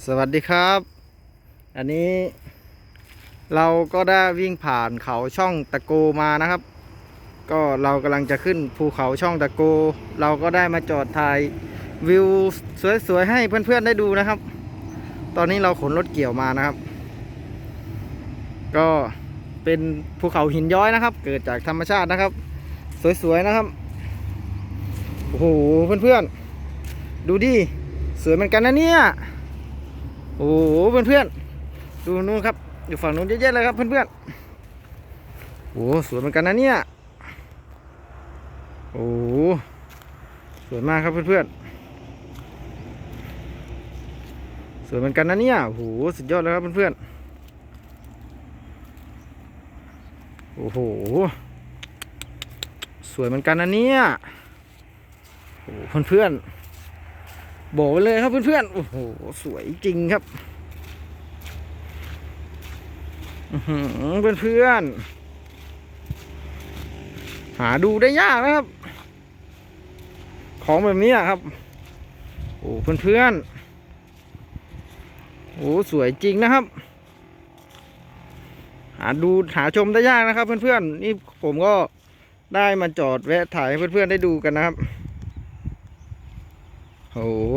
สวัสดีครับ อันนี้เราก็ได้วิ่งผ่านเขาช่องตะโกมานะครับ ก็เรากำลังจะขึ้นภูเขาช่องตะโก เราก็ได้มาจอดถ่ายวิวสวยๆให้เพื่อนๆได้ดูนะครับ ตอนนี้เราขนรถเกี่ยวมานะครับ ก็เป็นภูเขาหินย้อยนะครับ เกิดจากธรรมชาตินะครับ สวยๆนะครับโอ้โหเพื่อนๆดูดิสวยเหมือนกันนะเนี่ย โอ้โหเพื่อนๆ ดูนู่นครับ อยู่ฝั่งนู้นเยอะแยะเลยครับเพื่อนๆ โอ้โหสวยเหมือนกันนะเนี่ย โอ้โหสวยมากครับเพื่อนๆ สวยเหมือนกันนะเนี่ยโอ้โหสุดยอดเลยครับเพื่อนๆ โอ้โห สวยเหมือนกันนะเนี่ย โอ้โหเพื่อนๆ บอกไว้เลยครับเพื่อนๆ โอ้โห สวยจริงครับเพื่อนๆ หาดูได้ยากนะครับ ของแบบนี้ครับ โอ้เพื่อนๆ โอ้สวยจริงนะครับ หาดูหาชมได้ยากนะครับ เพื่อนๆ นี่ผมก็ได้มาจอดแวะถ่ายให้เพื่อนๆ ได้ดูกันนะครับ โอ้โห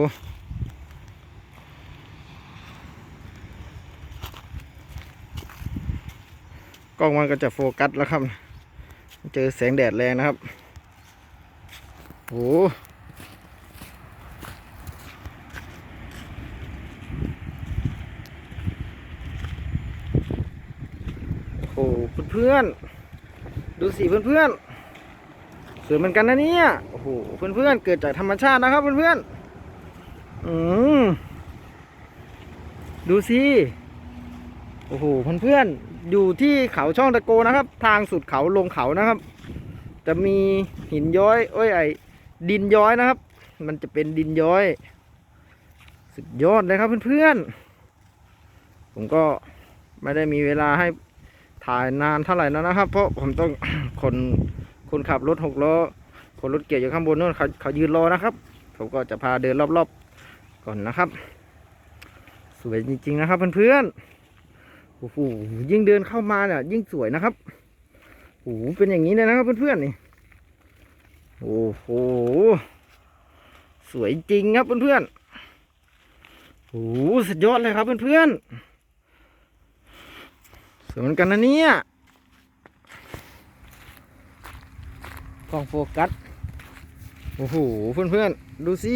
กล้องมันก็จะโฟกัสแล้วครับ เจอแสงแดดแรงนะครับ โอ้โหโอ้โหเพื่อนๆ ดูสิเพื่อนๆสวยเหมือนกันนะเนี่ย โอ้โห เพื่อนๆ เกิดจากธรรมชาตินะครับเพื่อนๆ อืมดูสิ โอ้โหเพื่อนๆอยู่ที่เขาช่องตะโกนะครับ ทางสุดเขาลงเขานะครับ จะมีหินย้อย เอ้ยไอดินย้อยนะครับ มันจะเป็นดินย้อย สุดยอดเลยครับเพื่อนๆ ผมก็ไม่ได้มีเวลาให้ถ่ายนานเท่าไหร่แล้วนะครับ เพราะผมต้องคนคนขับรถหกล้อคนรถเกียร์อยู่ข้างบนนู่นเขาเขายืนรอนะครับ ผมก็จะพาเดินรอบๆ ก่อนนะครับ สวยจริง ๆ นะครับเพื่อนๆโอ้โหยิ่งเดินเข้ามาเนี่ยยิ่งสวยนะครับโอ้โหเป็นอย่างนี้เลยนะครับเพื่อนๆนี่โอ้โหสวยจริงครับเพื่อนๆโอ้โหสุดยอดเลยครับเพื่อนๆสวยเหมือนกันนะเนี่ยกล้องโฟกัสโอ้โหเพื่อนๆดูสิ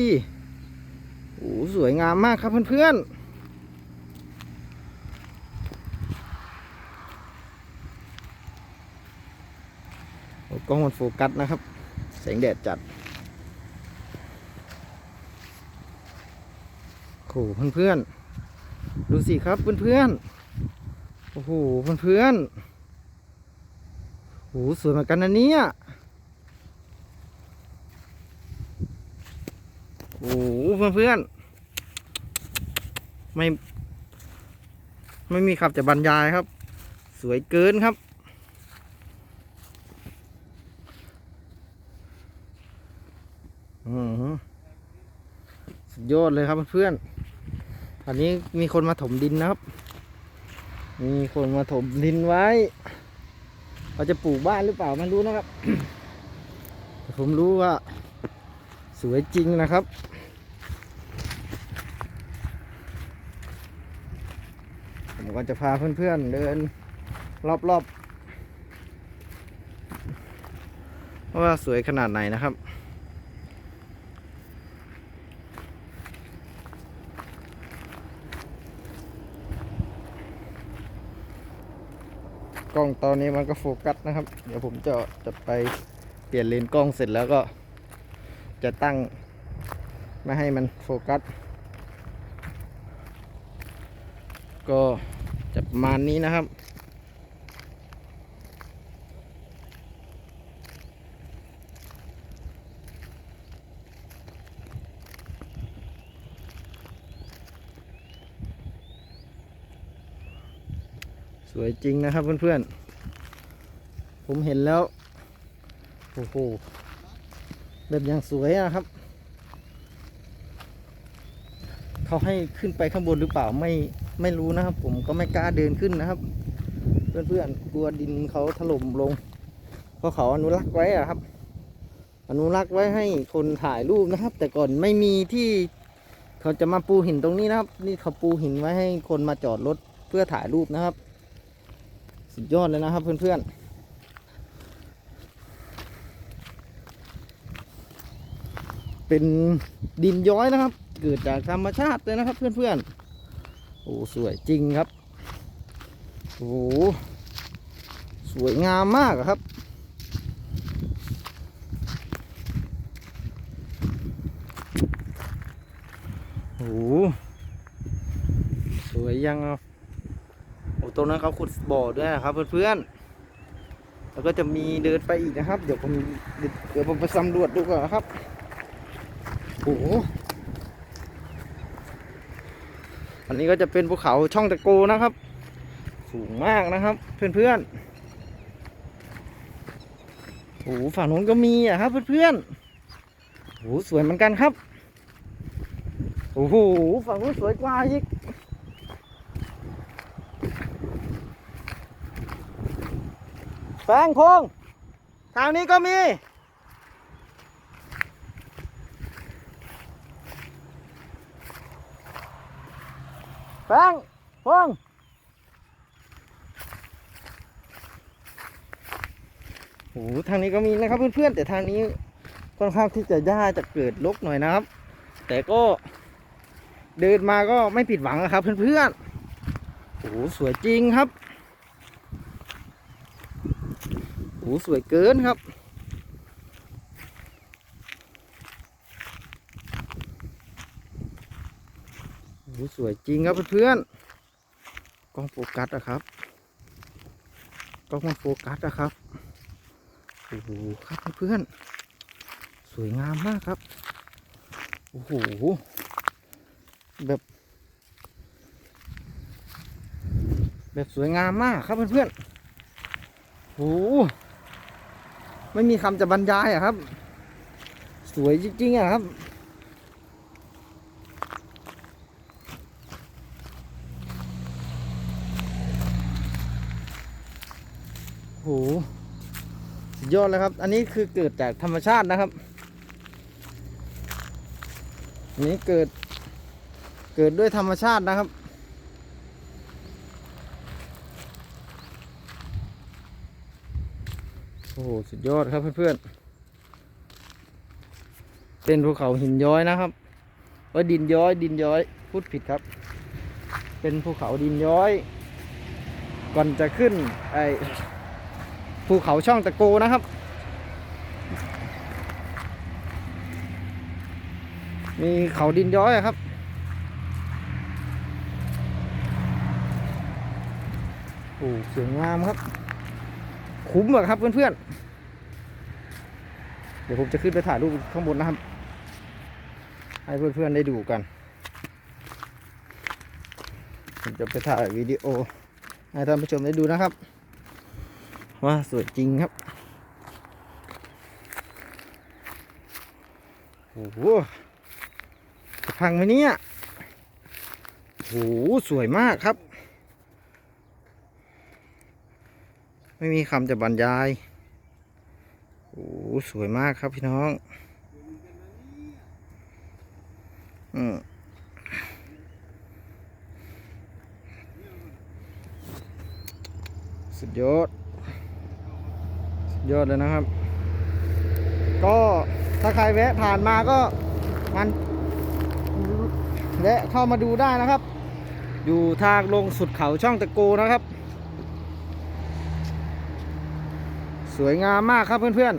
โอ้สวยงามมากครับเพื่อนๆโอ้กล้องมันโฟกัสนะครับ แสงแดดจัดโอ้โหเพื่อนๆ ดูสิครับเพื่อนๆ โอ้โหเพื่อนๆโอ้โหสวยเหมือนกันนะเนี่ย โอ้โหเพื่อนๆไม่ ไม่มีคำจะบรรยายครับ สวยเกินครับ อือสุดยอดเลยครับเพื่อนๆอันนี้มีคนมาถมดินนะครับ มีคนมาถมดินไว้เขาจะปลูกบ้านหรือเปล่าไม่รู้นะครับผมรู้ว่า สวยจริงนะครับ ผมก็จะพาเพื่อนๆเดินรอบๆ ว่าสวยขนาดไหนนะครับกล้องตอนนี้มันก็โฟกัสนะครับ เดี๋ยวผมจะจะไปเปลี่ยนเลนส์กล้องเสร็จแล้วก็ จะตั้งไม่ให้มันโฟกัส ก็จะประมาณนี้นะครับ สวยจริงนะครับเพื่อนๆ ผมเห็นแล้ว โอ้โห แบบอย่างสวยอะครับ เขาให้ขึ้นไปข้างบนหรือเปล่าไม่ไม่รู้นะครับ ผมก็ไม่กล้าเดินขึ้นนะครับ เพื่อนๆกลัวดินเขาถล่มลงเพราะเขาอนุรักษ์ไว้อะครับ อนุรักษ์ไว้ให้คนถ่ายรูปนะครับ แต่ก่อนไม่มีที่เขาจะมาปูหินตรงนี้นะครับ นี่เขาปูหินไว้ให้คนมาจอดรถเพื่อถ่ายรูปนะครับ สุดยอดเลยนะครับเพื่อนๆ เป็นดินย้อยนะครับ เกิดจากธรรมชาติเลยนะครับ เพื่อนๆ โอ้สวยจริงครับ โอ้สวยงามมากครับโอ้สวยยังอะโอ้ตรงนั้นเขาขุดบ่อด้วยนะครับเพื่อนๆ แล้วก็จะมีเดินไปอีกนะครับ เดี๋ยวผมเดี๋ยวผมไปสำรวจดูก่อนนะครับ หอันนี้ก็จะเป็นภูเขาช่องตะโกนะครับ สูงมากนะครับ เพื่อนๆโอ้โหฝั่งนู้นก็มีอะครับเพื่อนๆโอ้โหสวยเหมือนกันครับโอ้โหฝั่งนู้นสวยกว่าอีกแฟงพงทางนี้ก็มี แฟงพงโอ้โหทางนี้ก็มีนะครับเพื่อนๆแต่ทางนี้ค่อนข้างที่จะหญ้าจะเกิดรกหน่อยนะครับ แต่ก็เดินมาก็ไม่ผิดหวังนะครับเพื่อนๆโอ้โหสวยจริงครับโอ้โหสวยเกินครับ โอ้โห สวยจริงครับเพื่อนๆกล้องโฟกัสนะครับกล้องมันโฟกัสนะครับโอ้โหครับเพื่อนๆสวยงามมากครับโอ้โหแบบแบบสวยงามมากครับเพื่อนๆโอ้โหไม่มีคำจะบรรยายอะครับ สวยจริงๆอะครับ โหสุดยอดเลยครับ อันนี้คือเกิดจากธรรมชาตินะครับอันนี้เกิดเกิดด้วยธรรมชาตินะครับ โอ้โหสุดยอดครับเพื่อนๆ เป็นภูเขาหินย้อยนะครับเอ้ยดินย้อยดินย้อยพูดผิดครับ เป็นภูเขาดินย้อย ก่อนจะขึ้นไอ ภูเขาช่องตะโกนะครับ มีเขาดินย้อยครับ โอ้สวยงามครับ คุ้มอะครับเพื่อนๆ เดี๋ยวผมจะขึ้นไปถ่ายรูปข้างบนนะครับ ให้เพื่อนๆได้ดูกันผมจะไปถ่ายวิดีโอให้ท่านผู้ชมได้ดูนะครับ ว่าสวยจริงครับโอ้โหพังไหมเนี่ยโอ้โหสวยมากครับ ไม่มีคำจะบรรยายโอ้โหสวยมากครับพี่น้อง อืมสุดยอด ยอดเลยนะครับ ก็ถ้าใครแวะผ่านมาก็มันแวะเข้ามาดูได้นะครับ อยู่ทางลงสุดเขาช่องตะโกนะครับ สวยงามมากครับเพื่อน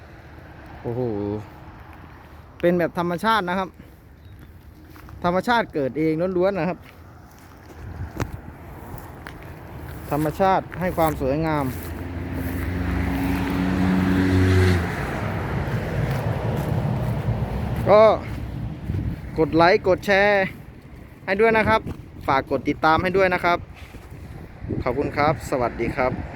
ๆ โอ้โห เป็นแบบธรรมชาตินะครับ ธรรมชาติเกิดเองล้วนๆนะครับ ธรรมชาติให้ความสวยงาม ก็กดไลค์กดแชร์ให้ด้วยนะครับ ฝากกดติดตามให้ด้วยนะครับ ขอบคุณครับ สวัสดีครับ